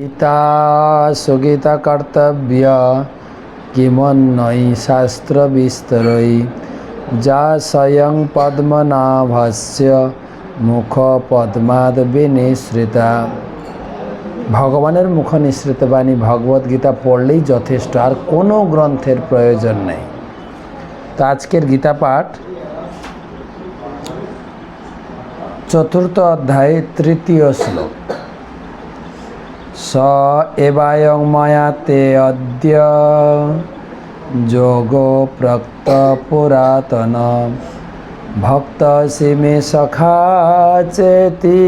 গীতা সুগীতা কর্তব্য কিমন্নৈ শাস্ত্র বিস্তরৈ। যা স্বয়ং পদ্মনাভস্য মুখ পদ্মাদ বিনিসৃতা। ভগবানের মুখ নিঃসৃত বাণী ভগবত গীতা পড়লেই যথেষ্ট, আর কোনো গ্রন্থের প্রয়োজন নেই। তো আজকের গীতা পাঠ চতুর্থ অধ্যায় তৃতীয় শ্লোক। স এবায়ং ময়া তে অদ্য যোগ প্রক্ত পুরাতন ভক্ত মে সখা চেতি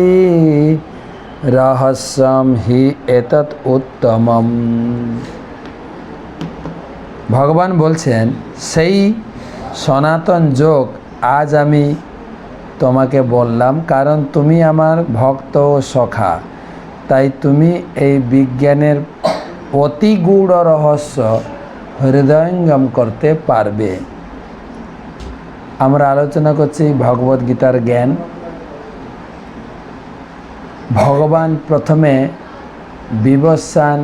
রহস্যম হি এতৎ উত্তমম ভগবান বলছেন সেই সনাতন যোগ আজ আমি তোমাকে বললাম, কারণ তুমি আমার ভক্ত ও সখা। তাই তুমি এই বিজ্ঞানের অতি গূঢ় রহস্য হৃদয়ঙ্গম করতে পারবে। আমরা আলোচনা করছি ভগবদ গীতার জ্ঞান। ভগবান প্রথমে বিবস্বান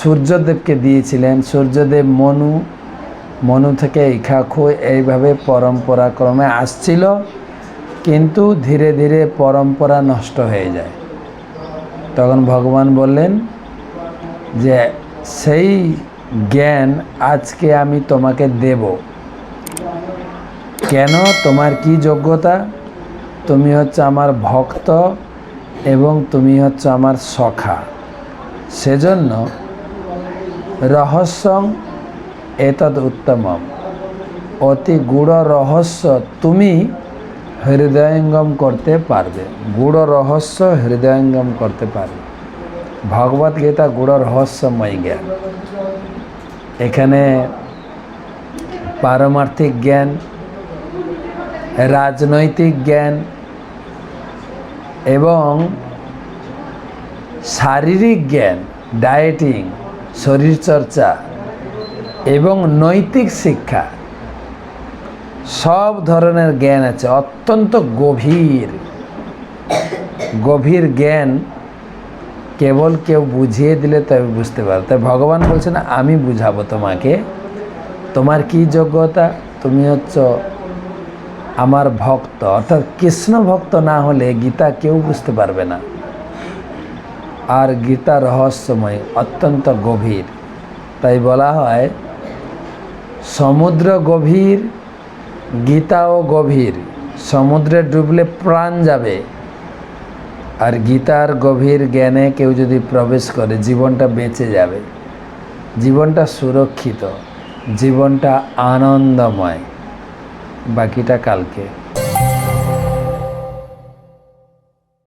সূর্যদেবকে দিয়েছিলেন। সূর্যদেব মনু মনু থেকে ইখাখু এইভাবে পরম্পরা ক্রমে আসছিল, কিন্তু ধীরে ধীরে পরম্পরা নষ্ট হয়ে যায়। তখন ভগবান বললেন যে, সেই জ্ঞান আজকে আমি তোমাকে দেব। কেন? তোমার কি যোগ্যতা? তুমি হচ্ছে আমার ভক্ত এবং তুমি হচ্ছে আমার সখা। সেজন্য রহস্যং এতদ উত্তমম অতি গূঢ় রহস্য তুমি হৃদয়ঙ্গম করতে পারবে। গূঢ় রহস্য হৃদয়ঙ্গম করতে পারবে। ভগবত গীতা গূঢ় রহস্যময় জ্ঞান। এখানে পারমার্থিক জ্ঞান, রাজনৈতিক জ্ঞান এবং শারীরিক জ্ঞান ডায়েটিং শরীরচর্চা এবং নৈতিক শিক্ষা সব ধরনের জ্ঞান আছে, অত্যন্ত গভীর। গভীর জ্ঞান কেবল কেউ বুঝিয়ে দিলে তবে বুঝতে পারো তাই ভগবান বলছেন আমি বুঝাবো তোমাকে। তোমার কি যোগ্যতা? তুমি হচ্ছ আমার ভক্ত। অর্থাৎ কৃষ্ণ ভক্ত না হলে গীতা কেউ বুঝতে পারবে না। আর গীতা রহস্যময়, অত্যন্ত গভীর। তাই বলা হয়, সমুদ্র গভীর গীতাও গভীর, সমুদ্রে ডুবলে প্রাণ যাবে। আর গীতার গভীর জ্ঞানে কেউ যদি প্রবেশ করে, জীবনটা বেঁচে যাবে। জীবনটা সুরক্ষিত, জীবনটা আনন্দময়। বাকিটা কালকে।